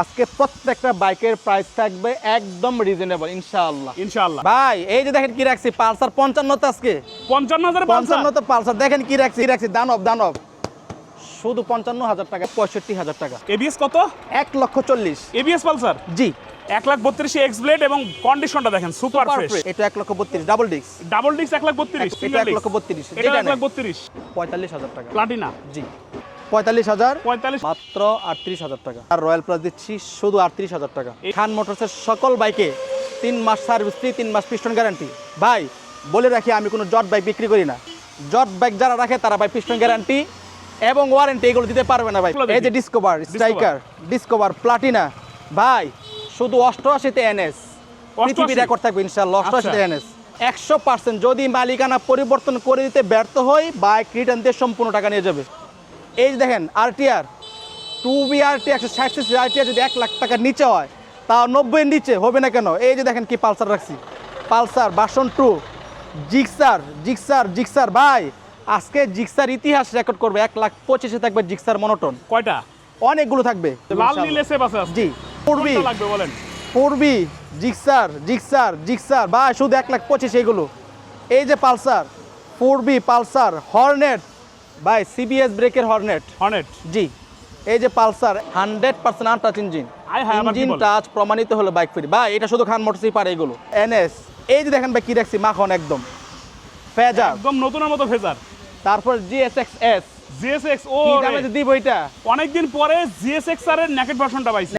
আজকে প্রত্যেকটা বাইকের প্রাইস থাকবে একদম রিজনেবল ইনশাআল্লাহ। ইনশাআল্লাহ। ভাই এই যে দেখেন কি রাখছি পালসার পঞ্চান্ন তো আজকে। পঞ্চান্ন হাজার পঞ্চান্ন তো পালসার। দেখেন কি রাখছি কি রাখছি দানব দানব। শুধু পঞ্চান্ন হাজার টাকা পঁয়ষট্টি হাজার টাকা। এবিএস কত? এক লক্ষ চল্লিশ। ABS Pulsar? জি। এক লাখ বত্রিশে এক্স ব্লেড এবং কন্ডিশনটা দেখেন সুপার ফ্রেশ এটা এক লক্ষ বত্রিশ ডাবল ডিস্ক ডাবল ডিস্ক এক লাখ বত্রিশ এটা এক লক্ষ বত্রিশ এটা এক লাখ বত্রিশ। পঁয়তাল্লিশ হাজার টাকা। প্লাটিনা জি। পঁয়তাল্লিশ হাজার। পঁয়তাল্লিশ। মাত্র আটত্রিশ হাজার টাকা। আর রয়্যাল প্লাস দিচ্ছি শুধু আটত্রিশ হাজার টাকা। খান মোটরসের সকল বাইকে তিন মাস সার্ভিস ফ্রি তিন মাস পিস্টন গ্যারান্টি ভাই বলে রাখি আমি কোনো জট বাইক বিক্রি করি না। জট বাইক যারা রাখে তারা ভাই পিস্টন গ্যারান্টি এবং ওয়ারেন্টি এগুলো দিতে পারবে না ভাই। এই যে। ডিসকভার স্ট্রাইকার ডিসকভার প্লাটিনা ভাই শুধু অষ্টআশিতে এনএস পৃথিবী 88? রেকর্ড থাকবে ইনশাল্লাহ অষ্টআশিতে আচ্ছা। এনএস একশো পার্সেন্ট যদি মালিকানা পরিবর্তন করে দিতে ব্যর্থ হয় বাইক রিটার্ন দিয়ে সম্পূর্ণ টাকা নিয়ে যাবে। এই যে দেখেন আরটিআর টু বি আরটি একশো ষাট সিসি আরটিআর যদি এক লাখ টাকার নিচে হয় তাও নব্বই নিচে হবে না কেন? এই যে দেখেন কি পালসার রাখছি। পালসার বাসন টু জিক্সার জিক্সার জিক্সার ভাই আজকে জিক্সার ইতিহাস রেকর্ড করবে এক লাখ পঁচিশে থাকবে জিক্সার মনোটন কয়টা? অনেকগুলো থাকবে। লাল নীল এসে বাসে আছে। জি। পূর্বী। লাগবে বলেন? পূর্বী জিক্সার জিক্সার জিক্সার ভাই শুধু এক লাখ পঁচিশ এগুলো এই যে পালসার পূর্বী পালসার হর্নেট ভাই সিবিএস ব্রেকের হর্নেট। হর্নেট? জি। এই যে Pulsar hundred percent untouch engine engine touch প্রমাণিত হলো বাইক ফ্রি ভাই এটা শুধু খান মোটরসই পারে এগুলো এনএস এই যে দেখেন ভাই কি রাখছি মাখন একদম। ফেজার। একদম নতুনের মতো ফেজার। তারপর জিএসএক্স এস জিএসএক্স ও দিব এটা? অনেকদিন পরে জিএসএক্স এর নেকেট ভার্সনটা পাইছি।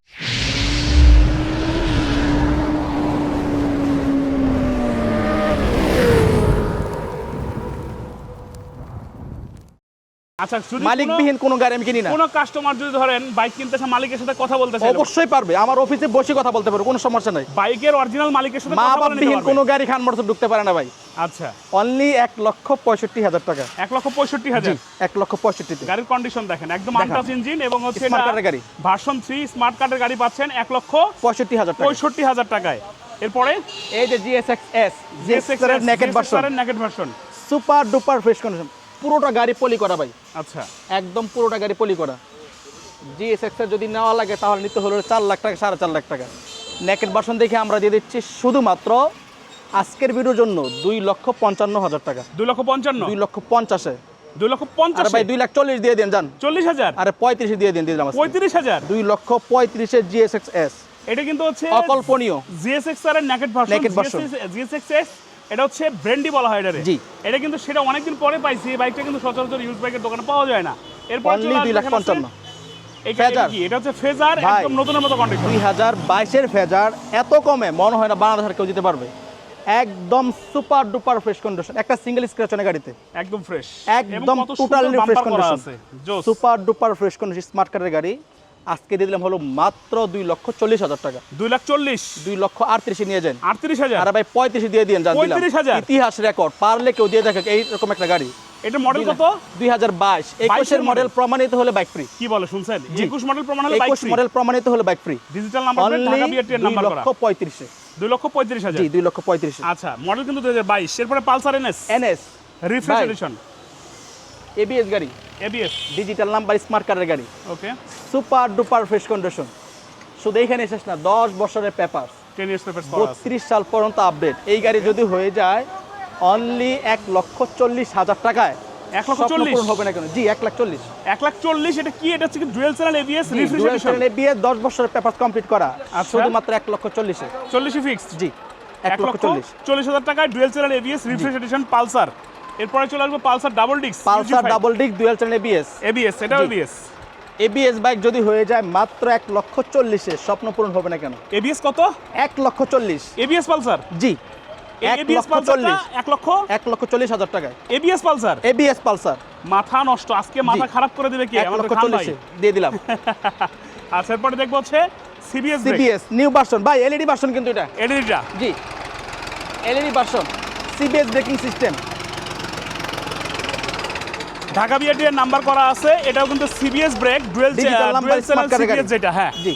আচ্ছা মালিকবিহীন কোনো গাড়ি আমি কিনি না। কোন কাস্টমার যদি ধরেন বাইক কিনতে আসে মালিকের সাথে কথা বলতে চাইলে। অবশ্যই পারবে। আমার অফিসে বসে কথা বলতে পারবে কোনো সমস্যা নাই। বাইকের অরিজিনাল মালিকের সাথে মা বাপবিহীন। কোনো গাড়ি খান মোটরসে ঢুকতে পারে না ভাই। আচ্ছা। অনলি এক লক্ষ পঁয়ষট্টি হাজার টাকা। এক লক্ষ পঁয়ষট্টি হাজার? এক লক্ষ পঁয়ষট্টিতে গাড়ির কন্ডিশন দেখেন একদম। আনটাচ ইঞ্জিন এবং হচ্ছে card এর গাড়ি। ভার্সন থ্রি স্মার্ট কার্ডের গাড়ি পাচ্ছেন এক লক্ষ পঁয়ষট্টি হাজার পঁয়ষট্টি হাজার টাকায়। এরপরে? এই যে জিএসএক্স এস জিএসএক্স এর naked version super duper fresh condition পুরোটা গাড়ি পলি করা ভাই। আচ্ছা। একদম পুরোটা গাড়ি পলি করা। জিএসএক্স এর যদি নেওয়া লাগে তাহলে নিতে হলো চার লাখ টাকা সাড়ে চার লাখ টাকা। নেকেট ভার্সন দেখে আমরা দিয়ে দিচ্ছি শুধুমাত্র আজকের ভিডিওর জন্য দুই লক্ষ পঞ্চান্ন হাজার টাকা। দুই লক্ষ পঞ্চান্ন? দুই লক্ষ পঞ্চাশে। দুই লক্ষ পঞ্চাশ? ভাই দুই লাখ চল্লিশ দিয়ে দেন যান। চল্লিশ হাজার? আরে পঁয়ত্রিশে দিয়ে দিন দিলাম পঁয়ত্রিশ হাজার? দুই লক্ষ পঁয়ত্রিশে জিএসএক্স এস এটা কিন্তু হচ্ছে অকল্পনীয়। জিএসএক্স এর naked version Naked version। GSX S এটা হচ্ছে ব্র্যান্ডি বলা হয় এটারে। জি। এটা কিন্তু সেটা অনেকদিন পরে পাইছি এই বাইকটা কিন্তু সচরাচর ইউজ বাইকের দোকানে পাওয়া যায় না। এরপর দুই লাখ পঞ্চান্ন। এটা হচ্ছে ফেজার। একদম নতুনের মতো কন্ডিশন দুই হাজার বাইশের ফেজার এত কমে মনে হয় না বাংলাদেশের কেউ দিতে পারবে। একদম সুপার ডুপার ফ্রেশ কন্ডিশন একটা সিঙ্গেল স্ক্র্যাচ না গাড়িতে। একদম ফ্রেশ একদম টোটালি ফ্রেশ কন্ডিশন আছে। Super duper fresh condition smart কারের গাড়ি। আজকে দিয়ে দিলাম হলো মাত্র দুই লক্ষ চল্লিশ হাজার টাকা। দুই লাখ চল্লিশ। দুই লক্ষ আটত্রিশে নিয়ে যান। আটত্রিশ হাজার। আর ভাই পঁয়ত্রিশে দিয়ে দিন দিলাম। 35,000 ইতিহাস রেকর্ড পারলে কেউ দিয়ে দেখে এইরকম একটা গাড়ি। এটা মডেল কত? দুই হাজার বাইশ। একুশের মডেল প্রমাণিত হলে বাইক ফ্রি কি বলে শুনছেন? একুশ মডেল প্রমাণ হলে একুশ মডেল প্রমাণিত হলে bike free digital number number লক্ষ পঁয়ত্রিশে। দুই লক্ষ পঁয়ত্রিশ হাজার। জি দুই লক্ষ পঁয়ত্রিশে। আচ্ছা মডেল কিন্তু দুই হাজার বাইশ। এরপরে Pulsar NS NS refresh. Edition ABS গাড়ি। এবিএস ডিজিটাল নাম্বার স্মার্ট কারের গাড়ি। Okay super duper fresh condition. শুধু এইখানে শেষ না দশ বছরের পেপার বত্রিশ সাল পর্যন্ত আপডেট এই গাড়ি যদি হয়ে যায় অনলি এক লক্ষ চল্লিশ হাজার টাকায়। এক লক্ষ চল্লিশ? হবে না কেন? জি এক লাখ চল্লিশ। এক লাখ চল্লিশ এটা কি? এটা হচ্ছে ডুয়েল চ্যানেল এবিএস এডিশন বিয়ে দশ বছরের পেপার কমপ্লিট করা। আচ্ছা। শুধুমাত্র এক লক্ষ চল্লিশে। চল্লিশে ফিক্সড জি এক লক্ষ চল্লিশ। চল্লিশ হাজার টাকায় dual channel ABS refresh edition Pulsar. এরপরে চলে আসবে Pulsar double disc Pulsar double disc dual channel ABS ABS এটাও জি। এবিএস এবিএস বাইক যদি হয়ে যায় মাত্র এক লক্ষ চল্লিশে স্বপ্ন পূরণ হবে না কেন? এবিএস কত? এক লক্ষ চল্লিশ। ABS Pulsar? জি। এক এবিএস লক্ষ পালসার চল্লিশ। এক লক্ষ? এক লক্ষ চল্লিশ হাজার টাকায়। ABS Pulsar? ABS Pulsar. মাথা নষ্ট আজকে মাথা খারাপ করে দিবে কি? এক আমাদের লক্ষ খান ভাই। চল্লিশে দিয়ে দিলাম। আচ্ছা এরপরে দেখব হচ্ছে সিবিএস সিবিএস নিউ ভার্সন ভাই এলইডি ভার্সন কিন্তু এটা। এডিটা জি। LED version CBS braking system Dhaka BRT এর নাম্বার করা আছে। এটাও কিন্তু সিবিএস ব্রেক ডুয়েল এর সিবিএস গাড়ি। যেটা হ্যাঁ। জি।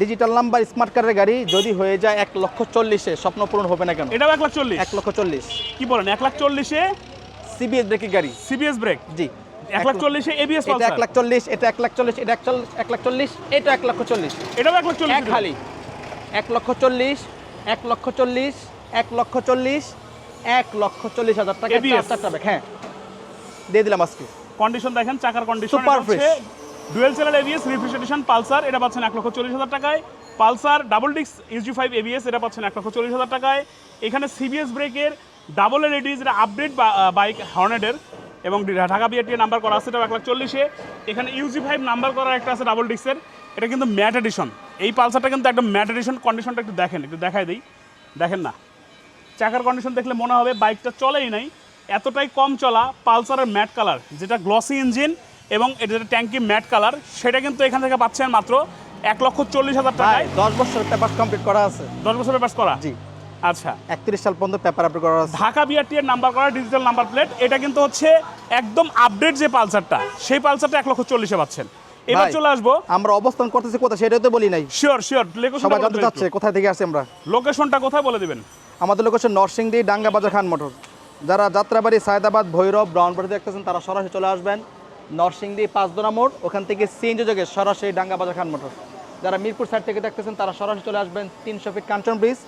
ডিজিটাল নাম্বার স্মার্ট কারের গাড়ি যদি হয়ে যায় এক লক্ষ চল্লিশে স্বপ্ন পূরণ হবে না কেন? এটাও এক লাখ চল্লিশ। এক লক্ষ চল্লিশ। কি বলেন এক লাখ চল্লিশে সিবিএস ব্রেকিং গাড়ি। সিবিএস ব্রেক জি। এক লাখ চল্লিশে এবিএস এটা এক লাখ চল্লিশ এটা এক লাখ চল্লিশ এটা এক লাখ চল্লিশ এটা এক লক্ষ চল্লিশ। এটাও এক লাখ চল্লিশ এক খালি এক লক্ষ চল্লিশ এক লক্ষ চল্লিশ এক লক্ষ চল্লিশ এক লক্ষ চল্লিশ হাজার টাকা চারটা ব্যাগ হ্যাঁ। দিয়ে দিলাম আজকে। কন্ডিশন দেখেন চাকার condition fresh. Dual channel ABS refrigeration Pulsar এটা পাচ্ছেন এক লক্ষ চল্লিশ হাজার টাকায়। পালসার ডাবল ডিক্স ইউজি ফাইভ এবিএস এটা পাচ্ছেন এক লক্ষ চল্লিশ হাজার টাকায়। এখানে সিবিএস ব্রেকের ডাবল এলইডি যেটা আপডেট বাইক হর্নেডের এবং ঢাকা বিআরটি নাম্বার করা আছে এটা এক লাখ চল্লিশে এখানে ইউজি ফাইভ নাম্বার করা একটা আছে ডাবল ডিক্সের এটা কিন্তু ম্যাট এডিশন এই পালসারটা কিন্তু একদম ম্যাট এডিশন কন্ডিশনটা একটু দেখেন একটু দেখাই দিই। দেখেন না। চাকার কন্ডিশন দেখলে মনে হবে বাইকটা চলেই নাই। এতটাই কম চলা পালসারের ম্যাট কালার যেটা গ্লসি ইঞ্জিন এবং এটা যেটা ট্যাঙ্কি ম্যাট কালার সেটা কিন্তু এখান থেকে পাচ্ছেন মাত্র এক লক্ষ চল্লিশ হাজার টাকায়। দশ বছর পেপার কমপ্লিট করা আছে। দশ বছরের পাস করা? জি। আচ্ছা। একত্রিশ সাল পর্যন্ত পেপার আপডেট করা আছে। ঢাকা বিআরটি এর নাম্বার করা ডিজিটাল নাম্বার প্লেট এটা কিন্তু হচ্ছে একদম আপডেট যে পালসারটা সেই পালসারটা এক লক্ষ চল্লিশে পাচ্ছেন। এবার চলে আসব। আমরা অবস্থান করতেছি কোথায় সেটাই তো বলি নাই। শিওর শিওর সবাই জানতে চাচ্ছে কোথায় থেকে আসছি আমরা। লোকেশনটা কোথায় বলে দিবেন? আমাদের লোক হচ্ছে নরসিংদী ডাঙ্গা বাজার খান মোটর যারা যাত্রাবাড়ি, সায়দাবাদ, ভৈরব ব্রাউনবাড়ি দেখতেছেন, তারা সরাসরি চলে আসবেন। নরসিংদী, পাঁচদোনা মোড়, ওখান থেকে সিএনজি যোগে সরাসরি ডাঙ্গা বাজার খান মোটর। যারা মিরপুর সাইড থেকে দেখতেছেন, তারা সরাসরি চলে আসবেন তিনশো ফিট কাঞ্চন ব্রিজ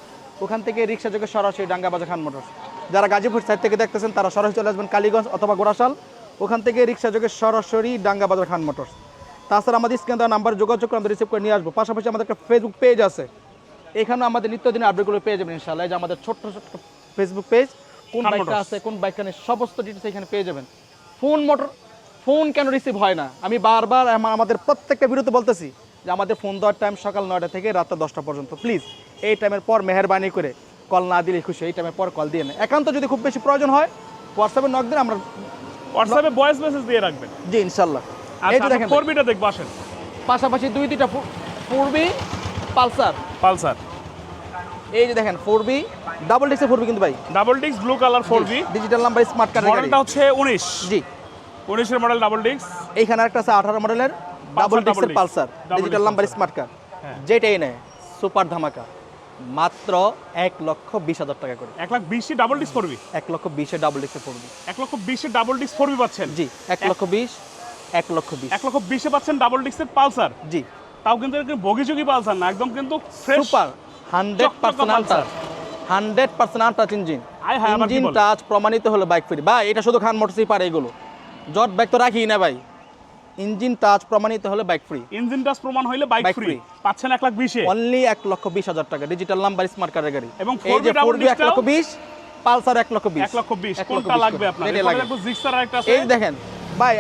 ওখান থেকে রিক্সা যোগে সরাসরি ডাঙ্গা বাজার খান মোটর। যারা গাজীপুর সাইড থেকে দেখতেছেন, তারা সরাসরি চলে আসবেন কালীগঞ্জ অথবা গোড়াশাল, ওখান থেকে রিক্সা যোগে সরাসরি ডাঙ্গা বাজার খান মোটর। তাছাড়া আমাদের স্ক্যান দেওয়া নাম্বার যোগাযোগ করে আমরা রিসিভ করে নিয়ে আসব। পাশাপাশি আমাদের একটা ফেসবুক পেজ আছে। এখানে আমাদের নিত্যদিনের আপডেটগুলো পেয়ে যাবেন ইনশাল্লাহ এই যে আমাদের ছোট্ট ছোট্ট ফেসবুক পেজ কোন বাইকটা আছে কোন বাইকটা নেই সমস্ত ডিটেলস এখানে পেয়ে যাবেন। ফোন মোটর ফোন কেন রিসিভ হয় না? আমি বারবার আমাদের প্রত্যেকটা বিরতি বলতেছি যে আমাদের ফোন দেওয়ার টাইম সকাল নয়টা থেকে রাত দশটা পর্যন্ত। প্লিজ এই টাইমের পর মেহরবানি করে কল না দিলে খুশি এই টাইমের পর কল দিয়ে নেন। একান্ত যদি খুব বেশি প্রয়োজন হয় হোয়াটসঅ্যাপে নক দিন আমরা হোয়াটসঅ্যাপে ভয়েস মেসেজ দিয়ে রাখবেন। জি ইনশাল্লাহ এই আচ্ছা দেখেন। ফোর বিটা দেখব আসেন। পাশাপাশি দুই দুইটা পূর্বী পালসার। পালসার। এই যে দেখেন ফোর বি ডাবল ডিক্সের ফোর বি কিন্তু ভাই। ডাবল ডিক্স blue colour four V digital number smart card মডেলটা হচ্ছে উনিশ। জি। উনিশের মডেল ডাবল ডিক্স এইখানে একটা আছে আঠারো মডেলের double disc, Pulsar digital number smart card হ্যাঁ। যেটাই নেয় সুপার ধামাকা। মাত্র এক লক্ষ বিশ হাজার টাকা করে। এক লাখ বিশে ডাবল ডিক্স ফোর এক লক্ষ বিশে ডাবল ডিক্সে পড়বে এক লক্ষ বিশে ডাবল ডিক্স ফোর পাচ্ছেন? জি এক লক্ষ বিশ এক লক্ষ বিশ। এক লক্ষ বিশে পাচ্ছেন ডাবল ডিক্সের পালসার জি। তাও কিন্তু বগিচুকি পালসার না একদম কিন্তু fresh super hundred percent. Untouch. Hundred percent untouch engine. Engine touch প্রমাণিত হলো বাইক ফ্রি। ভাই এটা শুধু খান মোটরসই পারে এগুলো। জট বাইক তো রাখি না ভাই। ইঞ্জিন টাচ প্রমাণিত হলে বাইক ফ্রি। ইঞ্জিন টাচ প্রমাণ হইলে বাইক ফ্রি। পাচ্ছেন এক লাখ বিশে। অনলি এক লক্ষ বিশ হাজার টাকা। ডিজিটাল নাম্বার স্মার্ট কার্ডের গাড়ি। এবং এই যে ফোর বি এক লক্ষ বিশ পালসার এক লক্ষ বিশ। এক লক্ষ বিশ। কোনটা লাগবে। আপনার এই দেখেন। ভাই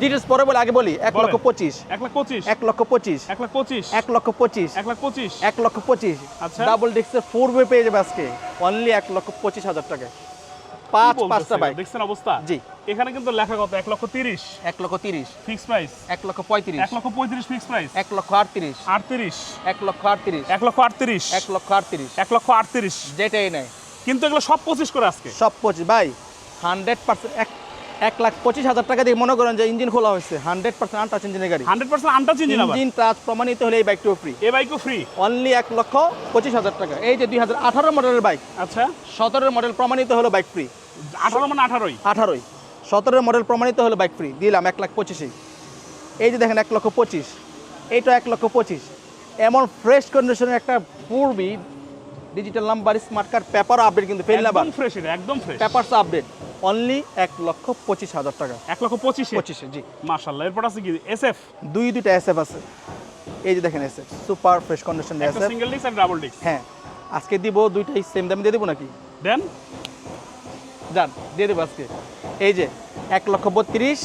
ডিটেলস পরে বলে আগে বলি এক লক্ষ পঁচিশ এক লাখ পঁচিশ এক লক্ষ পঁচিশ এক লাখ পঁচিশ এক লক্ষ পঁচিশ এক লাখ পঁচিশ এক লক্ষ পঁচিশ আচ্ছা। ডাবল ডিস্কের ফোর বে পেয়ে যাবে আজকে অনলি এক লক্ষ পঁচিশ হাজার টাকা পাঁচ পাঁচটা বাইক দেখছেন অবস্থা জি। এখানে কিন্তু লেখা কত এক লক্ষ তিরিশ এক লক্ষ তিরিশ ফিক্স প্রাইস এক লক্ষ পঁয়ত্রিশ এক লক্ষ পঁয়ত্রিশ ফিক্স প্রাইস এক লক্ষ আটত্রিশ আটত্রিশ এক লক্ষ আটত্রিশ এক লক্ষ আটত্রিশ এক লক্ষ আটত্রিশ এক লক্ষ আটত্রিশ যেটাই নেয় কিন্তু এগুলো সব পঁচিশ করে আজকে সব পঁচিশ ভাই হান্ড্রেড পার্সেন্ট এক এক লাখ পঁচিশ হাজার টাকা দিয়ে মনে করেন যে ইঞ্জিন খোলা হয়েছে। হান্ড্রেড পার্সেন্ট আনটাচ ইঞ্জিনের গাড়ি। Hundred percent untouch engine engine touch প্রমাণিত হলে এই বাইকটিও ফ্রি এই বাইকও ফ্রি অনলি এক লক্ষ পঁচিশ হাজার টাকা। এই যে দুই হাজার আঠারো মডেলের বাইক আচ্ছা। সতেরোর মডেল প্রমাণিত হলো বাইক ফ্রি আঠারো মানে আঠারোই? আঠারোই। সতেরোর মডেল প্রমাণিত হলো বাইক ফ্রি দিলাম এক লাখ পঁচিশে এই যে দেখেন এক লক্ষ পঁচিশ। এইটা এক লক্ষ পঁচিশ। এমন ফ্রেশ কন্ডিশনের একটা পূর্বী digital number smart card paper update কিন্তু ফেল নাম্বার ফ্রেশ এটা একদম ফ্রেশ পেপারস আপডেট অনলি এক লক্ষ পঁচিশ হাজার টাকা। এক লক্ষ পঁচিশ? পঁচিশে জি। মাশাল্লাহ এরপর আছে কি? এস এফ দুই দুইটা এস এফ আছে। এই যে দেখেন S F super fresh condition একটা SF single disc double disc হ্যাঁ আজকে দিব দুইটাই সেম দামে দিয়ে দেবো নাকি? দেন যান দিয়ে দেবো আজকে। এই যে এক লক্ষ বত্রিশ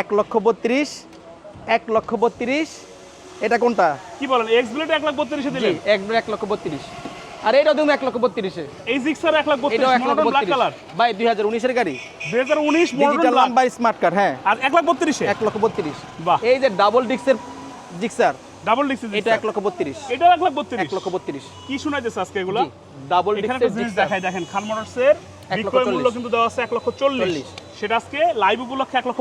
এক লক্ষ বত্রিশ এক লক্ষ বত্রিশ এটা কোনটা? কি বলেন এক্স ব্লেড এক লাখ বত্রিশে দিলেন? এক এক লক্ষ বত্রিশ। আর এটা দেবো এক লক্ষ বত্রিশে এই জিক্সার এক লাখ বত্রিশ এক লক্ষ ব্ল্যাক কালার ভাই দুই হাজার উনিশের গাড়ি দুই হাজার উনিশ ডিজিটাল স্মার্ট কার্ড হ্যাঁ আর এক লাখ বত্রিশে এক লক্ষ বত্রিশ বাহ। এই যে ডাবল ডিক্সের জিক্সার ডাবল ডিস্ক এটা লক্ষ বত্রিশ এটাও এক লাখ এক বত্রিশ লক্ষ বত্রিশ কি শোনাইতেছে আজকে এগুলো ডাবল দেখাই দেখেন খান মোটরসের বিক্রয় মূল্য। কিন্তু দেওয়া আছে এক লক্ষ চল্লিশ চল্লিশ। সেটা আজকে লাইভ উপলক্ষে লক্ষ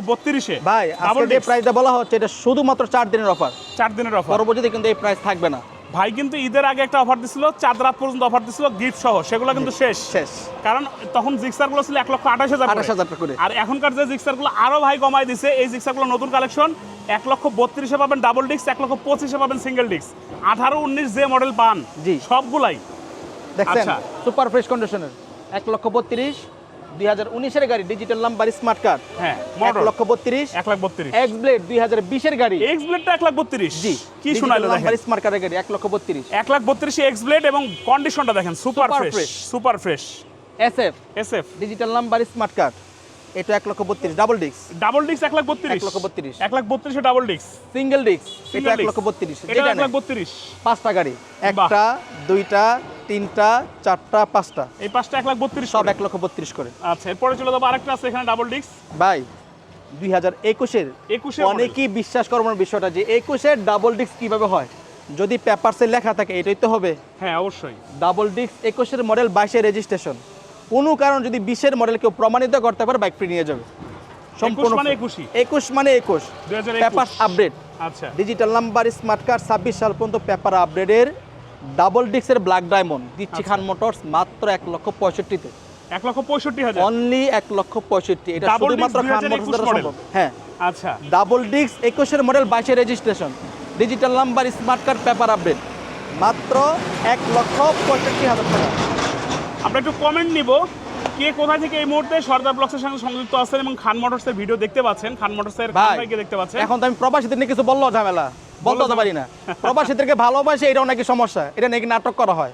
ভাই আজকে যে প্রাইসটা বলা হচ্ছে এটা শুধুমাত্র চার দিনের অফার চার দিনের অফার পরবর্তীতে কিন্তু এই প্রাইস থাকবে না ভাই কিন্তু ঈদের আগে একটা অফার দিছিল চাঁদ রাত পর্যন্ত অফার দিছিল গিফট সহ সেগুলো কিন্তু শেষ। শেষ। কারণ তখন জিক্সারগুলো ছিল এক লক্ষ আঠাশ হাজার আঠাশ হাজার টাকা করে। আর এখনকার যে জিক্সারগুলো আরও ভাই কমাই দিছে এই জিক্সারগুলো নতুন কালেকশন এক লক্ষ বত্রিশে পাবেন ডাবল ডিস্ক এক লক্ষ পঁচিশে পাবেন সিঙ্গেল ডিস্ক আঠারো উনিশ যে মডেল পান জি। সবগুলাই। দেখছেন। সুপার ফ্রেশ কন্ডিশনের এক লক্ষ বত্রিশ দুই হাজার উনিশের গাড়ি ডিজিটাল নাম্বার স্মার্ট কার্ড হ্যাঁ এক লক্ষ বত্রিশ। এক লাখ বত্রিশ। এক্স ব্লেড দুই হাজার বিশের গাড়ি। এক্স ব্লেডটা এক লাখ বত্রিশ। জি কি শোনাইলো দেখেন? নাম্বার স্মার্ট কার্ডের গাড়ি এক লক্ষ বত্রিশ। এক লাখ বত্রিশে এক্স ব্লেড এবং কন্ডিশনটা দেখেন super fresh. Super fresh S F S F digital number smart card এটা এক লক্ষ বত্রিশ ডাবল ডিস্ক ডাবল ডিস্ক এক লাখ বত্রিশ। এক লক্ষ বত্রিশ। এক লাখ বত্রিশে ডাবল ডিস্ক সিঙ্গেল ডিস্ক এটা এক লক্ষ বত্রিশ। এটা এক লাখ বত্রিশ। পাঁচটা গাড়ি। একটা দুইটা তিনটা চারটা পাঁচটা। এই পাঁচটা এক লাখ বত্রিশ সব। এক লক্ষ বত্রিশ করে। আচ্ছা এরপরে চলে যাব আরেকটা আছে এখানে ডাবল ডিস্ক ভাই দুই হাজার একুশের একুশে অনেকেই বিশ্বাস করব বিষয়টা যে একুশের ডাবল ডিস্ক কীভাবে হয়। যদি পেপারসে লেখা থাকে এটাই তো হবে। হ্যাঁ অবশ্যই। ডাবল ডিস্ক একুশের মডেল বাইশের রেজিস্ট্রেশন কোনো কারণ যদি বিশের মডেল কেউ প্রমাণিত করতে পারে বাইক ফ্রি নিয়ে যাবে। মানে একুশ মানে একুশ। পেপার আপডেট আচ্ছা। ডিজিটাল নাম্বার স্মার্ট কার্ড ছাব্বিশ সাল পর্যন্ত পেপার আপডেটের ডাবল ডিস্কের ব্ল্যাক ডায়মন্ড দিচ্ছি আচ্ছা। খান মোটরস মাত্র এক লক্ষ পঁয়ষট্টিতে এক লক্ষ পঁয়ষট্টি হাজার। অনলি এক লক্ষ পঁয়ষট্টি। এটা শুধুমাত্র খান মোটরস দ্বারা সম্ভব। হ্যাঁ। আচ্ছা। ডাবল ডিস্ক একুশের মডেল বাইশের registration digital number smart card paper update মাত্র এক লক্ষ পঁয়ষট্টি হাজার টাকা। আমরা একটু কমেন্ট নিব কে কোথা থেকে এই মুহূর্তে সর্দার ব্লগসের সঙ্গে সংযুক্ত আছেন এবং খান মোটরসের ভিডিও দেখতে পাচ্ছেন। খান মোটরসের ভাইকে দেখতে পাচ্ছেন। এখন তো আমি প্রবাসীদের নিয়ে কিছু বলল ঝামেলা। বলতে পারি না। প্রবাসীদেরকে ভালোবাসে এটাও নাকি সমস্যা। এটা নাকি নাটক করা হয়।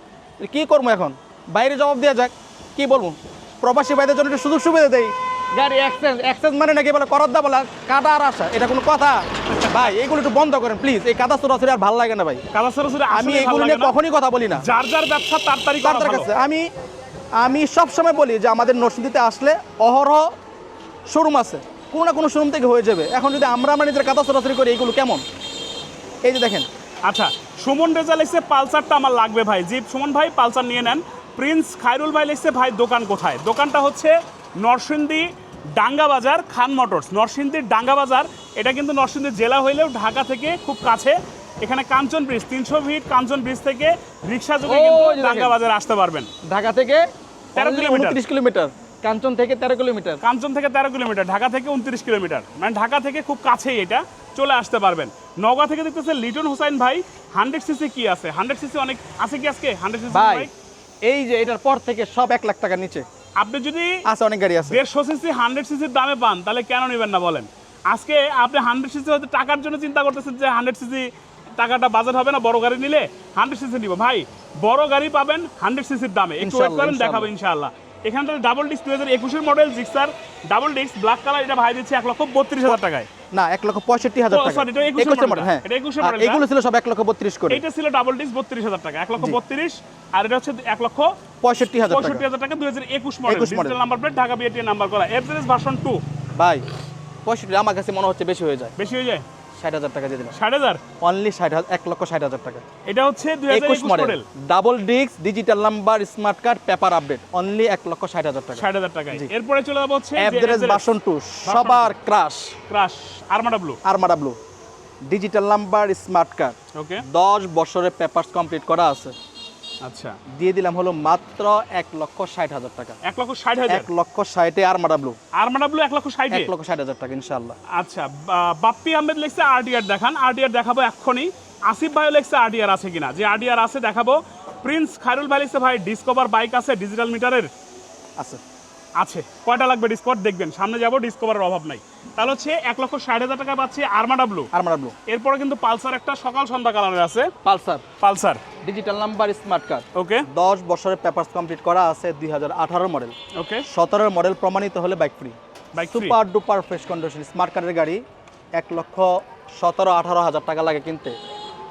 কি করব এখন? বাইরে জবাব দেওয়া যাক। কি বলব? প্রবাসী ভাইদের জন্য একটু সুযোগ সুবিধা দেই। গাড়ি এক্সচেঞ্জ এক্সচেঞ্জ মানে নাকি বলে করার দা বলা কাটা আর আসা এটা কোনো কথা। ভাই এগুলো একটু বন্ধ করেন প্লিজ এই কাদা চোরাচুরি আর ভালো লাগে না ভাই। কাদা সরাসরি আমি এগুলো নিয়ে কখনই কথা বলি না। যার যার ব্যবসা তার তারই করা তার ভালো। কাছে। আমি আমি সব সময় বলি যে আমাদের নরসিংদীতে আসলে অহরহ শোরুম আছে। কোনো না কোনো শোরুম থেকে হয়ে যাবে। এখন যদি আমরা আমরা নিজের কাদা সরাসরি করি, এগুলো কেমন? এই যে দেখেন। আচ্ছা সুমন রেজা লিখছে, পালসারটা আমার লাগবে ভাই। জি, সুমন ভাই, পালসার নিয়ে নেন। প্রিন্স খায়রুল ভাই লিখছে, ভাই, দোকান কোথায়? দোকানটা হচ্ছে নরসিংদী ডাঙ্গা বাজার, খান মোটরস। নরসিংদীর ডাঙ্গা বাজার, এটা কিন্তু নরসিংদী জেলা হইলেও ঢাকা থেকে খুব কাছে। এখানে কাঞ্চন ব্রিজ তিনশো ফিট কাঞ্চন ব্রিজ থেকে রিক্সা যোগে কিন্তু। বাজারে আসতে পারবেন। ঢাকা থেকে 13 কিলোমিটার। উনত্রিশ কিলোমিটার। কাঞ্চন থেকে তেরো কিলোমিটার। কাঞ্চন থেকে তেরো কিলোমিটার ঢাকা থেকে উনত্রিশ কিলোমিটার। মানে ঢাকা থেকে খুব কাছেই এটা চলে আসতে পারবেন। নওগাঁ থেকে দেখতেছে লিটন হোসাইন ভাই হান্ড্রেড সিসি কি আছে? হান্ড্রেড সিসি অনেক আছে কি আজকে? হান্ড্রেড সিসি ভাই ভাই? এই যে এটার পর থেকে সব এক লাখ টাকার নিচে। আপনি যদি আছে অনেক গাড়ি আছে। দেড়শো সিসি হান্ড্রেড সিসির দামে পান তাহলে কেন নেবেন না বলেন? আজকে আপনি হান্ড্রেড সিসি হয়তো টাকার জন্য চিন্তা করতেছেন যে হান্ড্রেড সিসি টাকাটা বাজেট হবে না বড় গাড়ি নিলে হান্ড্রেড সিসি নিব। ভাই বড় গাড়ি পাবেন হান্ড্রেড সিসির দামে। একটু ওয়েট করেন দেখাবো ইনশাআল্লাহ এখানটা ডাবল ডিস্ক দুই হাজার একুশের model Gixxer double disc black colour এটা ভাই দিচ্ছে এক লক্ষ বত্রিশ হাজার টাকায়। না এক লক্ষ পঁয়ষট্টি হাজার ও, টাকা sorry, এটা 21 একুশের মডেল হ্যাঁ। এটা 21 আর মডেলটা। এগুলো ছিল সব এক লক্ষ বত্রিশ করে। এইটা ছিল ডাবল ডিস্ক বত্রিশ হাজার টাকা। এক লক্ষ বত্রিশ আর এটা হচ্ছে এক লক্ষ পঁয়ষট্টি হাজার পঁয়ষট্টি হাজার টাকা দুই হাজার একুশ model 21 model। Digital number plate Dhaka BAT number করা। এফজেস ভার্সন টু ভাই পঁয়ষট্টি আমার কাছে মনে হচ্ছে বেশি হয়ে যায়। বেশি হয়ে যায়? ষাট হাজার টাকা দিয়ে দিলাম। ষাট হাজার? অনলি ষাট এক লক্ষ ষাট হাজার টাকা। এটা হচ্ছে একুশ একুশ model model double disc digital number smart card paper update only এক লক্ষ ষাট হাজার টাকা। ষাট হাজার টাকায়। এরপরে চলে যাব হচ্ছে অ্যাভারেজ বাসন টু সবার crush crush Armada blue Armada blue digital number smart card okay দশ বছরের পেপার কমপ্লিট করা আছে। আচ্ছা। দিয়ে দিলাম হলো মাত্র এক লক্ষ ষাট হাজার টাকা। এক লক্ষ ষাট হাজার? এক লক্ষ ষাটে আরমাডা ব্লু। আরমাডা ব্লু এক লক্ষ ষাট? এক লক্ষ ষাট হাজার টাকা ইনশাল্লাহ আচ্ছা বাপ্পি আহমেদ লিখছে আরডিআর দেখান। আরডিআর দেখাবো এক্ষুনি। আসিফ ভাইও লিখছে আরডিআর আছে কিনা? যে আরডিআর আছে দেখাবো। প্রিন্স খায়রুল ভাই লিখছে ভাই ডিসকভার বাইক আছে ডিজিটাল মিটারের আছে। আছে। কয়টা লাগবে ডিসকভার দেখবেন। সামনে যাব ডিসকভারের অভাব নাই। তাহলে হচ্ছে এক লক্ষ ষাট হাজার টাকা পাচ্ছি আরমাডা ব্লু আরমাডা ব্লু এরপরে কিন্তু পালসার একটা সকাল সন্ধ্যা কালারের আছে। Pulsar Pulsar digital number smart card okay দশ বছরের পেপারস কমপ্লিট করা আছে দুই হাজার আঠারো মডেল ওকে সতেরোর মডেল প্রমাণিত হলে bike free bike super duper fresh condition smart কার্ডের গাড়ি এক লক্ষ সতেরো আঠারো হাজার টাকা লাগে কিনতে।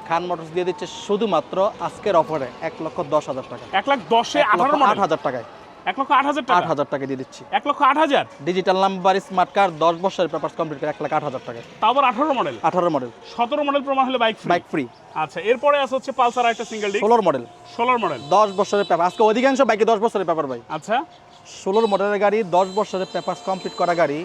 খান মোটরস দিয়ে দিচ্ছে শুধুমাত্র আজকের অফারে এক লক্ষ দশ হাজার টাকা। এক লাখ দশে আঠারো আট হাজার টাকায়। এক লক্ষ আট হাজার আট হাজার টাকা দিয়ে দিচ্ছি। এক লক্ষ আট হাজার? ডিজিটাল নাম্বার স্মার্ট কার্ড দশ বছরের পেপার কমপ্লিট করে এক লাখ আট হাজার টাকা। তারপর আঠারো মডেল আঠারো মডেল সতেরো মডেল প্রমাণ হলে বাইক বাইক ফ্রি আচ্ছা এরপরে আছে হচ্ছে পালসার একটা সিঙ্গেল ডিস্ক ষোলোর মডেল ষোলোর মডেল দশ বছরের পেপার আজকে অধিকাংশ বাইকে দশ বছরের পেপার ভাই। আচ্ছা। ষোলোর মডেলের গাড়ি দশ বছরের পেপার কমপ্লিট করা গাড়ি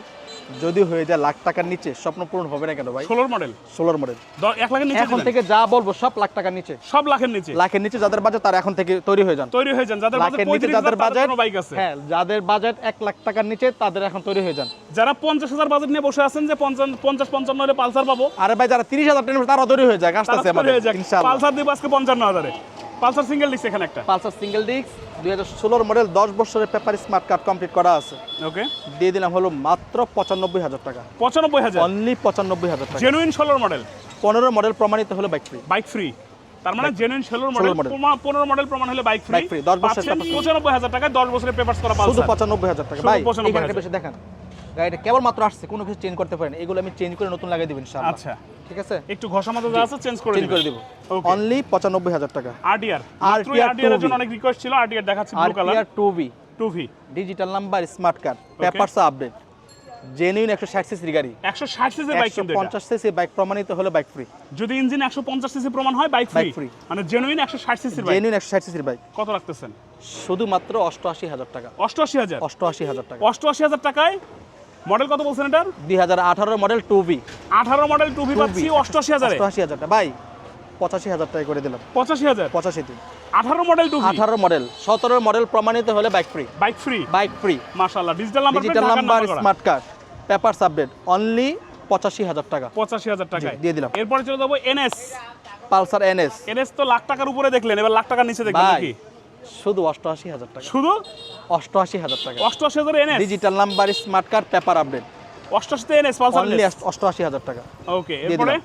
যদি হয়ে যায় লাখ টাকার নিচে স্বপ্ন পূরণ হবে না কেন ভাই? ষোলোর মডেল ষোলোর মডেল এক লাখের নিচে এখন থেকে যা বলব সব লাখ টাকার নিচে। সব লাখের নিচে? লাখের নিচে যাদের বাজেট তারা এখন থেকে তৈরি হয়ে যান। তৈরি হয়ে যান। যাদের বাজেট লাখের নিচে যাদের বাজেট বাইক আছে। হ্যাঁ যাদের বাজেট এক লাখ টাকার নিচে তাদের এখন তৈরি হয়ে যান। যারা পঞ্চাশ হাজার বাজেট নিয়ে বসে আছেন যে পঞ্চাশ পঞ্চাশ পঞ্চান্ন হলে পালসার পাবো আরে ভাই যারা তিরিশ হাজার টেন তারা তৈরি হয়ে যায় আসতেছে আমাদের ইনশাআল্লাহ। পালসার দিব আজকে পঞ্চান্ন হাজারে। পালসার সিঙ্গেল ডিস্ক এখানে একটা? পালসার সিঙ্গেল ডিস্ক দুই হাজার ষোলোর মডেল দশ বছরের পেপার স্মার্ট কার্ড কমপ্লিট করা আছে। ওকে দিয়ে দিলাম হলো মাত্র পঁচানব্বই হাজার টাকা। পঁচানব্বই হাজার? অনলি পঁচানব্বই হাজার টাকা। জেনুইন ষোলোর মডেল পনেরো মডেল প্রমাণিত হলো বাইক ফ্রি বাইক ফ্রি তার মানে জেনুইন ষোলোর মডেল 16 পনেরো মডেল প্রমাণ হলে বাইক ফ্রি Bike free, 10 বছরের পাচ্ছেন paper free। পঁচানব্বই হাজার টাকায় দশ বছরের পেপার্স করা শুধু পঁচানব্বই হাজার টাকা। ভাই 95,000 এখানে বেশি দেখেন। গাড়িটা কেবল মাত্র আসছে কোনো কিছু চেঞ্জ করতে পারেন। এগুলো আমি চেঞ্জ করে নতুন লাগিয়ে দিবেন আচ্ছা। ঠিক আছে? একটু ঘষা যা আছে চেঞ্জ করে চেঞ্জ করে দিব। অনলি পঁচানব্বই হাজার টাকা। আরটিআর আরটিআর এর জন্য অনেক রিকোয়েস্ট ছিল আরটিআর দেখাচ্ছি blue colour TR two B two V digital number smart card papers update genuine একশো ষাট সিসির গাড়ি। একশো ষাট সিসির বাইক কিন্তু এটা। পঞ্চাশ সিসি বাইক প্রমাণিত হলে বাইক ফ্রি যদি ইঞ্জিন একশো পঞ্চাশ সিসি প্রমাণ হয় বাইক ফ্রি মানে জেনুইন একশো ষাট সিসির বাইক জেনুইন একশো ষাট সিসির বাইক কত রাখতেছেন শুধুমাত্র অষ্টআশি হাজার টাকা। অষ্টআশি হাজার। অষ্টআশি হাজার টাকা। অষ্টআশি হাজার টাকায় মডেল কত বলছেন এটার? দুই হাজার আঠারো মডেল টু বি আঠারো মডেল টু ভি পাচ্ছি অষ্টআশি হাজারে। অষ্টআশি হাজার টাকা ভাই পঁচাশি হাজার টাকা করে দিলাম। পঁচাশি হাজার? পঁচাশি দিন আঠারো মডেল টু ভি আঠারো মডেল। সতেরো মডেল প্রমাণিত হলে bike free bike free bike free মাশাআল্লাহ digital number digital number smart card papers update only পঁচাশি হাজার টাকা। পঁচাশি হাজার টাকায়। দিয়ে দিলাম। এরপরে চলে যাব এনএস। Pulsar NS. এনএস তো লাখ টাকার উপরে দেখলেন এবার লাখ টাকার নিচে দেখবেন নাকি? শুধু অষ্টআশি হাজার টাকা। শুধু? অষ্টআশি হাজার টাকা। অষ্টআশি হাজার NS? Digital number smart card paper update অষ্টআশিতে NS অষ্টআশি হাজার টাকা। ওকে এরপরে?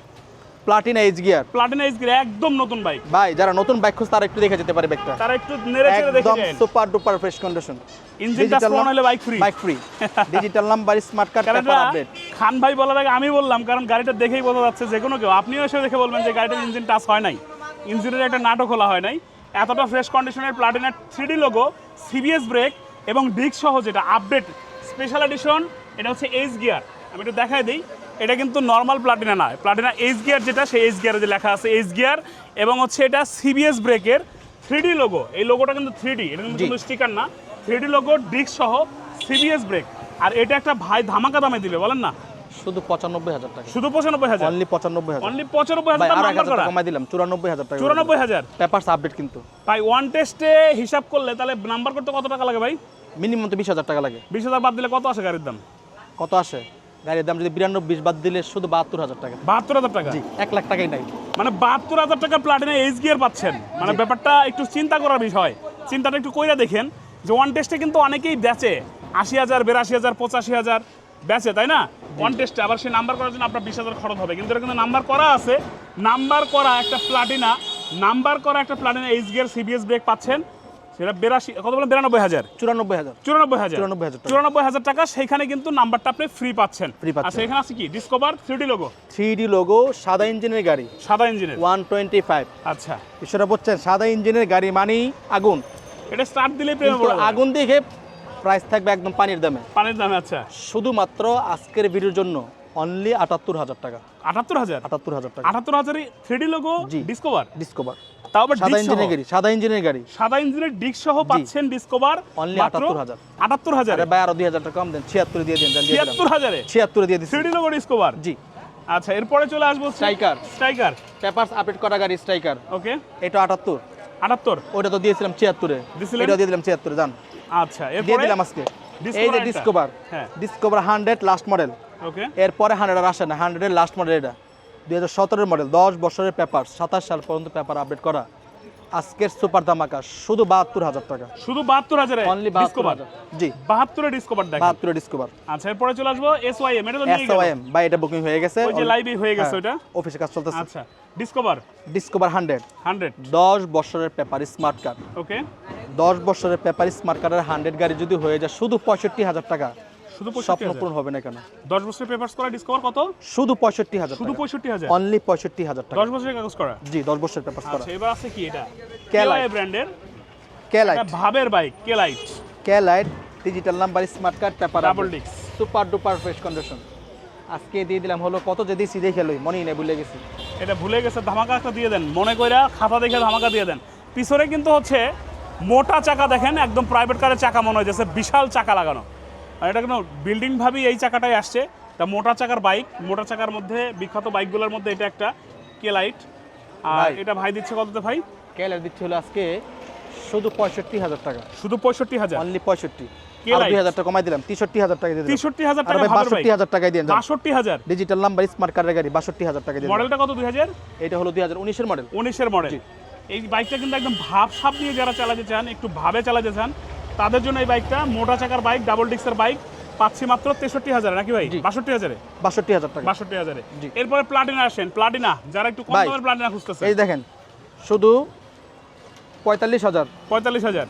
Platina H gear Platina S একদম নতুন বাইক ভাই যারা নতুন বাইক তারা একটু দেখে যেতে পারে বাইকটা তারা একটু নেড়ে চেড়ে দেখে একদম সুপার ডুপার ফ্রেশ কন্ডিশন হলে bike free bike free digital number smart card paper update খান ভাই বলার আগে আমি বললাম কারণ গাড়িটা দেখেই বোঝা যাচ্ছে যে কোনো কেউ আপনিও এসে দেখে বলবেন যে গাড়িটার ইঞ্জিন টাচ হয় নাই। ইঞ্জিনের একটা নাটক খোলা হয় নাই। এতটা ফ্রেশ কন্ডিশনের প্লাটিনার three D logo CBS brake এবং ডিস্ক সহ যেটা আপডেট স্পেশাল এডিশন এটা হচ্ছে এইচ গিয়ার আমি একটু দেখাই দিই এটা কিন্তু নর্মাল প্লাটিনা নয়। প্লাটিনা এইচ গিয়ার যেটা সেই এইচ গিয়ারে যে লেখা আছে এইচ গিয়ার এবং হচ্ছে এটা সিবিএস ব্রেকের থ্রিডি লোগো এই লোগোটা কিন্তু থ্রিডি এটা কিন্তু। স্টিকার না। থ্রিডি লোগো ডিস্ক সহ সিবিএস ব্রেক আর এটা একটা ভাই ধামাকা দামে দিবে বলেন না? শুধু পঁচানব্বই হাজার টাকা। শুধু পঁচানব্বই হাজার? অনলি পঁচানব্বই হাজার। অনলি পঁচানব্বই ভাই হাজার আর এক নাম্বার করা? কমাই দিলাম চুরানব্বই হাজার টাকা চুরানব্বই হাজার? পেপারস আপডেট কিন্তু। ভাই ওয়ান টেস্টে হিসাব করলে তাহলে নাম্বার করতে কত টাকা লাগে ভাই? মিনিমাম তো বিশ হাজার টাকা লাগে। বিশ হাজার বাদ দিলে কত আসে গাড়ির দাম? কত আসে? গাড়ির দাম যদি বিরানব্বই বিশ বাদ দিলে শুধু বাহাত্তর হাজার টাকা। বাহাত্তর হাজার টাকা? জি এক লাখ টাকাই নাই। মানে বাহাত্তর হাজার টাকা প্লাটিনা এইচ গিয়ার পাচ্ছেন। মানে ব্যাপারটা একটু চিন্তা করার বিষয়। চিন্তাটা একটু কইরা দেখেন যে ওয়ান টেস্টে কিন্তু অনেকেই বেচে। আশি হাজার বিরাশি হাজার পঁচাশি হাজার। বেচে তাই না? ওয়ান টেস্টে আবার সেই নাম্বার করার জন্য আপনার বিশ হাজার খরচ হবে। কিন্তু এটা কিন্তু নাম্বার করা আছে। নাম্বার করা একটা প্লাটিনা নাম্বার করা একটা Platina H gear CBS brake পাচ্ছেন। সেটা বিরাশি কত বলেন বিরানব্বই হাজার? চুরানব্বই হাজার। চুরানব্বই হাজার। 94,000 হাজার চুরানব্বই হাজার টাকা সেখানে কিন্তু নাম্বারটা আপনি ফ্রি পাচ্ছেন। ফ্রি পাচ্ছেন। আচ্ছা এখানে আছে কি? Discover three D logo three D logo সাদা ইঞ্জিনের গাড়ি। সাদা ইঞ্জিনের। ওয়ান টোয়েন্টি ফাইভ আচ্ছা। বিষয়টা বলছেন সাদা ইঞ্জিনের গাড়ি মানেই আগুন। এটা স্টার্ট দিলে প্রেমে। আগুন দেখে প্রাইস থাকবে একদম পানির দামে। পানির দামে আচ্ছা। শুধুমাত্র আজকের ভিডিওর জন্য অনলি আটাত্তর হাজার টাকা। আটাত্তর হাজার? আটাত্তর হাজার টাকা। আটাত্তর হাজারে থ্রি লোগো জি। ডিসকভার ডিসকভার তাও আবার সাদা ইঞ্জিনের গাড়ি সাদা ইঞ্জিনের গাড়ি। সাদা ইঞ্জিনের ডিস্ক সহ পাচ্ছেন ডিসকভার 78,000 আটাত্তর হাজারে। আরে ভাই আরও দুই হাজার টাকা কম দেন ছিয়াত্তর দিয়ে দিন দেন, ছিয়াত্তর হাজারে? ছিয়াত্তরে দিয়ে দিচ্ছি থ্রি লোগো ডিসকভার জি। আচ্ছা এরপরে চলে আসব Striker। স্ট্রাইকার পেপারস আপডেট করা গাড়ি স্ট্রাইকার ওকে এটা আটাত্তর। আটাত্তর? ওইটা তো দিয়েছিলাম ছিয়াত্তরে। এটা দিয়ে দিলাম ছিয়াত্তরে জান। আচ্ছা দিয়ে এরপরে? দিলাম আজকে। এই যে ডিসকভার হ্যাঁ। Discover hundred last model okay এরপরে হান্ড্রেড আর আসে না। হান্ড্রেডের লাস্ট মডেল এটা। দুই হাজার সতেরোর মডেল দশ বছরের পেপার সাতাশ সাল পর্যন্ত পেপার আপডেট করা। আজকের সুপার ধামাকা শুধু বাহাত্তর হাজার টাকা। শুধু বাহাত্তর হাজারে অনলি ডিসকভার জি। বাহাত্তরে ডিসকভার দেখেন। বাহাত্তরে ডিসকভার আচ্ছা এরপরে চলে আসব এস ওয়াই এম এটা তো নিয়ে এস গেল এম বা এটা বুকিং হয়ে গেছে। ওই যে লাইভে হয়ে গেছে ওটা অফিসে কাজ চলতেছে। আচ্ছা ডিসকভার ডিসকভার হান্ড্রেড হান্ড্রেড দশ বছরের পেপার স্মার্ট কার্ড ওকে দশ বছরের পেপার স্মার্ট কার্ডের হান্ড্রেড গাড়ি যদি হয়ে যায় শুধু পঁয়ষট্টি হাজার টাকা। শুধু পঁয়ষট্টি স্বপ্ন পূরণ হবে না কেন? দশ বছরের পেপার্স করা ডিসকভার কত? শুধু পঁয়ষট্টি হাজার শুধু পঁয়ষট্টি হাজার? অনলি পঁয়ষট্টি হাজার টাকা। দশ বছরের কাগজ করা? জি দশ বছরের পেপার করা। আচ্ছা এবার আছে কি এটা? কেলাই ব্র্যান্ডের কেলাইট ভাবের bike কেলাইট K light digital number smart card paper double disc super duper fresh condition আজকে দিয়ে দিলাম হলো কত যে দিছি দেখে লই মনেই নেই ভুলে গেছি। এটা ভুলে গেছে ধামাকা একটা দিয়ে দেন। মনে কইরা খাতা দেখে ধামাকা দিয়ে দেন। পিছনে কিন্তু হচ্ছে মোটা চাকা দেখেন একদম প্রাইভেট কারের চাকা মনে হয়েছে বিশাল চাকা লাগানো। আর এটা কোনো বিল্ডিং ভাবেই এই চাকাটাই আসছে। তা মোটা চাকার বাইক মোটা চাকার মধ্যে বিখ্যাত বাইকগুলোর মধ্যে এটা একটা কে লাইট আর এটা ভাই দিচ্ছে কততে ভাই? কেলার দিচ্ছে হলো আজকে শুধু পঁয়ষট্টি হাজার টাকা। শুধু পঁয়ষট্টি হাজার? অনলি পঁয়ষট্টি। K light? Digital number smart কার্ডের গাড়ি বাষট্টি হাজার টাকা মডেলটা কত দুই হাজার? এটা হলো দুই হাজার উনিশের মডেল উনিশের মডেল এই বাইকটা কিন্তু একদম ভাব সাপ নিয়ে যারা চালাতে চান একটু ভাবে চালাতে চান তাদের জন্য এই বাইকটা মোটা চাকার বাইক ডাবল ডিক্সের বাইক পাচ্ছি মাত্র তেষট্টি হাজার নাকি ভাই? বাষট্টি হাজারে? বাষট্টি হাজার টাকা। বাষট্টি হাজারে। এরপরে প্লাটিনা আসেন। প্লাটিনা যারা একটু কম দামের প্লাটিনা খুঁজতেছে এই দেখেন শুধু পঁয়তাল্লিশ হাজার। পঁয়তাল্লিশ হাজার।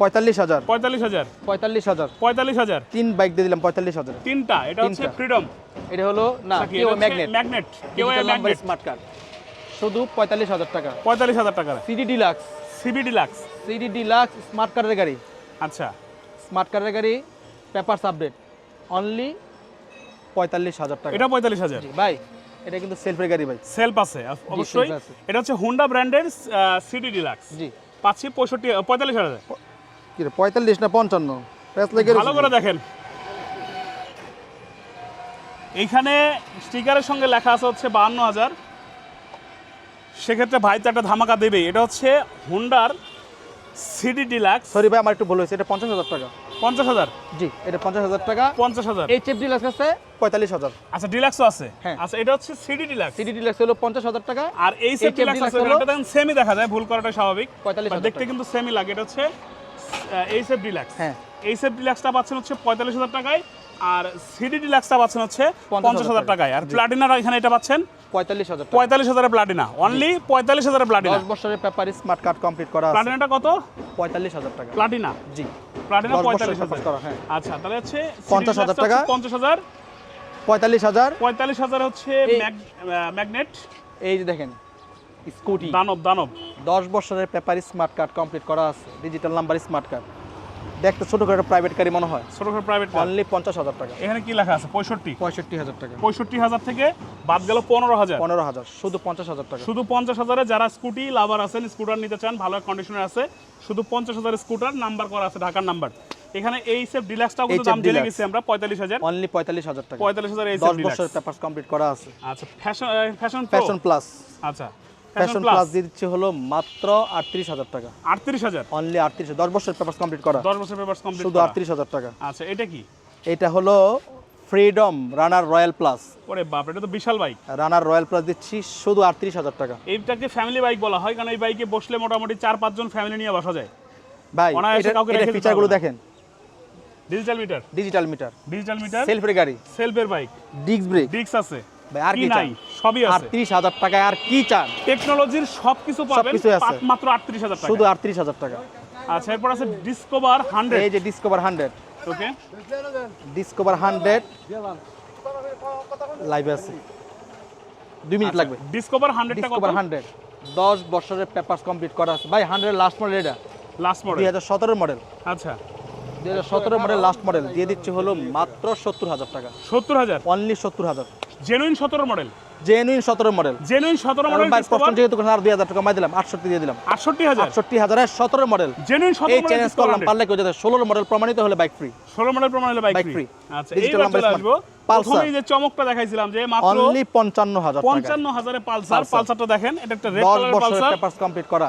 পঁয়তাল্লিশ হাজার। পঁয়তাল্লিশ হাজার। পঁয়তাল্লিশ হাজার। পঁয়তাল্লিশ হাজার। তিন বাইক দিয়ে দিলাম পঁয়তাল্লিশ হাজার। তিনটা এটা হচ্ছে ফ্রিডম এটা হলো না কেউ ম্যাগনেট ম্যাগনেট কেউ ম্যাগনেট স্মার্ট কার্ড শুধু পঁয়তাল্লিশ হাজার টাকা। পঁয়তাল্লিশ হাজার টাকার CD deluxe CB deluxe CD deluxe smart কার্ডের গাড়ি। আচ্ছা স্মার্ট কার্ডের গাড়ি পেপারস আপডেট অনলি পঁয়তাল্লিশ হাজার টাকা। এটা পঁয়তাল্লিশ হাজার। ভাই এটা কিন্তু সেলফের গাড়ি ভাই। সেলফ আছে অবশ্যই। এটা হচ্ছে হোন্ডা ব্র্যান্ডের সিডি ডিলাক্স জি। পাচ্ছি পঁয়ষট্টি পঁয়তাল্লিশ হাজার। কি রে পঁয়তাল্লিশ না পঞ্চান্ন? ভালো করে দেখেন। এইখানে স্টিকারের সঙ্গে লেখা আছে হচ্ছে বাহান্ন হাজার। সেক্ষেত্রে ভাই তো একটা ধামাকা দেবে এটা হচ্ছে হুন্ডার সিডি ডিলাক্স সরি ভাই আমার একটু ভুল হয়েছে এটা পঞ্চাশ হাজার টাকা। পঞ্চাশ হাজার? জি এটা পঞ্চাশ হাজার টাকা। পঞ্চাশ হাজার। এইচ এফ ডিলাক্স আছে পঁয়তাল্লিশ হাজার। আচ্ছা ডিলাক্সও আছে? হ্যাঁ। আচ্ছা এটা হচ্ছে সিডি ডিলাক্স সিডি ডিলাক্স হলো পঞ্চাশ হাজার টাকা আর এই HF ডিলাক্স আছে এটা দেখেন সেমই দেখা যায় ভুল করাটা স্বাভাবিক। 45,000 But দেখতে কিন্তু সেমই লাগে এটা হচ্ছে এই সেট ডিলাক্স হ্যাঁ। এই সেট ডিলাক্সটা পাচ্ছেন হচ্ছে পঁয়তাল্লিশ হাজার টাকায় আর সিডি ডিলাক্সটা পাচ্ছেন হচ্ছে পঞ্চাশ হাজার টাকায়। আর প্লাটিনার এখানে এটা পাচ্ছেন পঁয়তাল্লিশ হাজার পঁয়তাল্লিশ হাজারের প্লাটিনা। অনলি পঁয়তাল্লিশ হাজারের প্লাটিনা। দশ বছরের পেপার স্মার্ট কার্ড কমপ্লিট করা প্লাটিনাটা কত? পঁয়তাল্লিশ হাজার টাকা। প্লাটিনা? জি। প্লাটিনা পঁয়তাল্লিশ হাজার। করা হ্যাঁ। আচ্ছা তাহলে হচ্ছে 50,000 টাকা। পঞ্চাশ হাজার। পঁয়তাল্লিশ হাজার। পঁয়তাল্লিশ হাজার হচ্ছে ম্যাগনেট। এই যে দেখেন স্কুটি। দানব দানব। দশ বছরের পেপার স্মার্ট কার্ড কমপ্লিট করা আছে। ডিজিটাল নাম্বার স্মার্ট কার্ড দেখতে ছোট করে প্রাইভেট গাড়ি মনে হয়। ছোট করে প্রাইভেট অনলি পঞ্চাশ হাজার টাকা। এখানে কি লেখা আছে? পঁয়ষট্টি। পঁয়ষট্টি হাজার টাকা। পঁয়ষট্টি হাজার থেকে বাদ গেল পনেরো হাজার। পনেরো হাজার শুধু পঞ্চাশ হাজার টাকা। শুধু পঞ্চাশ হাজারে যারা স্কুটি লাভার আছেন স্কুটার নিতে চান ভালো কন্ডিশনে আছে শুধু পঞ্চাশ হাজার স্কুটার নাম্বার করা আছে ঢাকার নাম্বার। এখানে এই সেফ ডিলাক্সটাও কিন্তু দাম জেনে গেছি আমরা পঁয়তাল্লিশ হাজার। অনলি পঁয়তাল্লিশ হাজার টাকা। পঁয়তাল্লিশ হাজার এই দশ সেফ ডিলাক্স বছরের পেপার কমপ্লিট করা আছে। আচ্ছা ফ্যাশন ফ্যাশন ফ্যাশন প্লাস আচ্ছা। ফ্যাশন প্লাস দিয়ে দিচ্ছে হলো মাত্র আটত্রিশ হাজার টাকা। আটত্রিশ হাজার? অনলি আটত্রিশ দশ বছরের পেপার কমপ্লিট করা। দশ বছর পেপার কমপ্লিট শুধু আটত্রিশ হাজার টাকা। আচ্ছা এটা কি? এটা হলো ফ্রিডম রানার রয়্যাল প্লাস ওরে বাপ এটা তো বিশাল বাইক রানার রয়্যাল প্লাস দিচ্ছি শুধু আটত্রিশ হাজার টাকা। এইটাকে ফ্যামিলি বাইক বলা হয় কারণ এই বাইকে বসলে মোটামুটি চার পাঁচজন ফ্যামিলি নিয়ে বসা যায়। ভাই এটা ফিচারগুলো দেখেন। Digital meter digital meter digital meter সেলফের গাড়ি। সেলফের বাইক ডিস্ক ব্রেক ডিক্স আছে। ভাই আর কি নাই সবই আছে। আটত্রিশ হাজার টাকায় আর কি চান? টেকনোলজির সবকিছু পাবেন মাত্র আটত্রিশ হাজার টাকা। শুধু আটত্রিশ হাজার টাকা। আচ্ছা এরপর আছে ডিসকভার হান্ড্রেড এই যে Discover hundred okay Discover hundred লাইভে আছে। দুই মিনিট লাগবে। ডিসকভার হান্ড্রেডটা কত? ডিসকভার হান্ড্রেড দশ বছরের পেপার কমপ্লিট করা আছে। ভাই হান্ড্রেড লাস্ট মডেল এটা। লাস্ট মডেল হাজার সতেরো মডেল আচ্ছা। দুই হাজার সতেরো মডেল লাস্ট মডেল দিয়ে দিচ্ছে হলো মাত্র সত্তর হাজার টাকা। সত্তর হাজার? অনলি সত্তর হাজার। জেনুইন সতেরো মডেল জেনুইন সতেরো মডেল জেনুইন সতেরো মডেল ভাই প্রথম যেহেতু আর দুই হাজার টাকা কমাই দিলাম আটষট্টি দিয়ে দিলাম। আটষট্টি হাজার? আটষট্টি হাজারের সতেরো মডেল জেনুইন এই চ্যালেঞ্জ করলাম পারলে কেউ যাতে ষোলোর মডেল প্রমাণিত হলে বাইক ফ্রি ষোলো মডেল প্রমাণ হলে বাইক ফ্রি। আচ্ছা আসব। Pulsar। প্রথমেই যে চমকটা দেখাইছিলাম যে মাত্র অনলি পঞ্চান্ন হাজার টাকা। পঞ্চান্ন হাজারে পালসার। পালসারটা দেখেন এটা একটা রেড কালার পালসার কমপ্লিট করা।